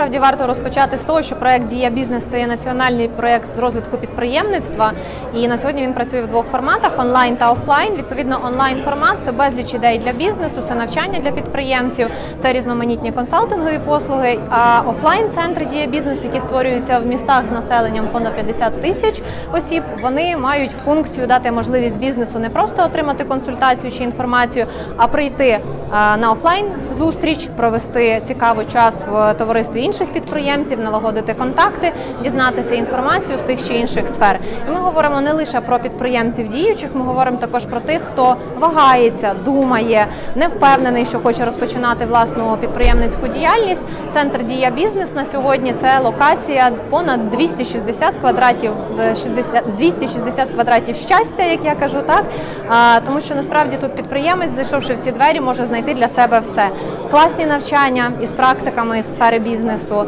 Справді варто розпочати з того, що проект Дія бізнес це є національний проект з розвитку підприємництва, і на сьогодні він працює в двох форматах: онлайн та офлайн. Відповідно, онлайн формат це безліч ідей для бізнесу, це навчання для підприємців, це різноманітні консалтингові послуги. А офлайн центри Дія бізнес, які створюються в містах з населенням понад 50 тисяч осіб, вони мають функцію дати можливість бізнесу не просто отримати консультацію чи інформацію, а прийти на офлайн зустріч, провести цікавий час в товаристві інших підприємців, налагодити контакти, дізнатися інформацію з тих чи інших сфер. І ми говоримо не лише про підприємців діючих, ми говоримо також про тих, хто вагається, думає, не впевнений, що хоче розпочинати власну підприємницьку діяльність. Центр дія бізнес на сьогодні це локація понад 260 квадратів, е, 60, 260 квадратів щастя, як я кажу, так тому що насправді тут підприємець, зайшовши в ці двері, може знайти для себе все. Класні навчання із практиками з сфери бізнесу,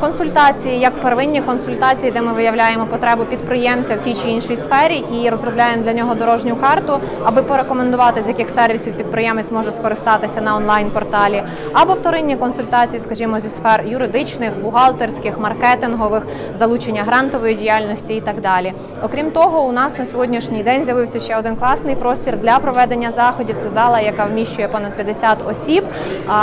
консультації, як первинні консультації, де ми виявляємо потребу підприємця в тій чи іншій сфері і розробляємо для нього дорожню карту, аби порекомендувати, з яких сервісів підприємець може скористатися на онлайн-порталі, або вторинні консультації, скажімо, зі сфер юридичних, бухгалтерських, маркетингових, залучення грантової діяльності і так далі. Окрім того, у нас на сьогоднішній день з'явився ще один класний простір для проведення заходів. Це зала, яка вміщує понад 50 осіб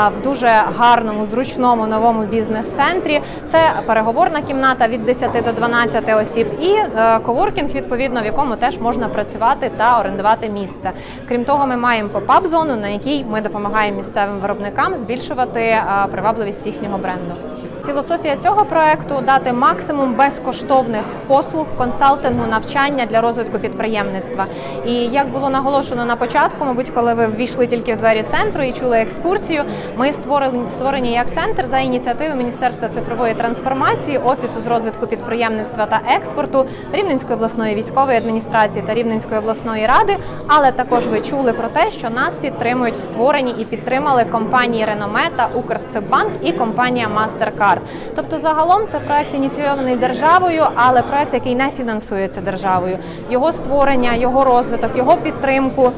в дуже гарному, зручному новому бізнес-центрі. Це переговорна кімната від 10 до 12 осіб і е, коворкінг, відповідно, в якому теж можна працювати та орендувати місце. Крім того, ми маємо попап зону, на якій ми допомагаємо місцевим виробникам збільшувати е, привабливість їхнього бренду. Філософія цього проекту дати максимум безкоштовних послуг, консалтингу, навчання для розвитку підприємництва. І як було наголошено на початку, мабуть, коли ви ввійшли тільки в двері центру і чули екскурсію, ми створені створені як центр за ініціативи Міністерства цифрової трансформації, офісу з розвитку підприємництва та експорту, Рівненської обласної військової адміністрації та Рівненської обласної ради. Але також ви чули про те, що нас підтримують в створенні і підтримали компанії Реноме та Укрсибанк і компанія MasterCard. Тобто, загалом це проект ініційований державою, але проект, який не фінансується державою. Його створення, його розвиток, його підтримку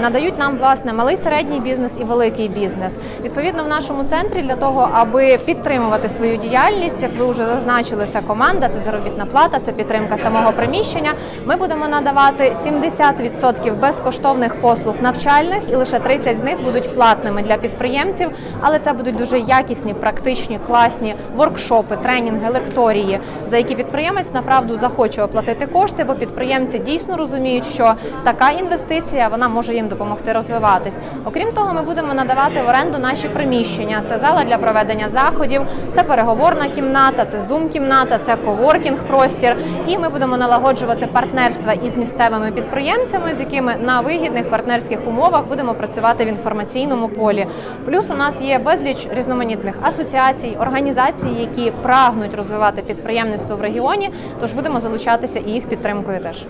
надають нам власне малий середній бізнес і великий бізнес. Відповідно, в нашому центрі для того, аби підтримувати свою діяльність, як ви вже зазначили, це команда, це заробітна плата, це підтримка самого приміщення. Ми будемо надавати 70% безкоштовних послуг навчальних, і лише 30 з них будуть платними для підприємців. Але це будуть дуже якісні, практичні, класні воркшопи, тренінги, лекторії, за які підприємець направду захоче оплатити кошти, бо підприємці дійсно розуміють, що така інвестиція вона може їм допомогти розвиватись. Окрім того, ми будемо надавати в оренду наші приміщення. Це зала для проведення заходів, це переговорна кімната, це зум-кімната, це коворкінг простір. І ми будемо налагоджувати партнерства із місцевими підприємцями, з якими на вигідних партнерських умовах будемо працювати в інформаційному полі. Плюс у нас є безліч різноманітних асоціацій, організацій, які прагнуть розвивати підприємництво в регіоні. Тож будемо залучатися і їх підтримкою теж.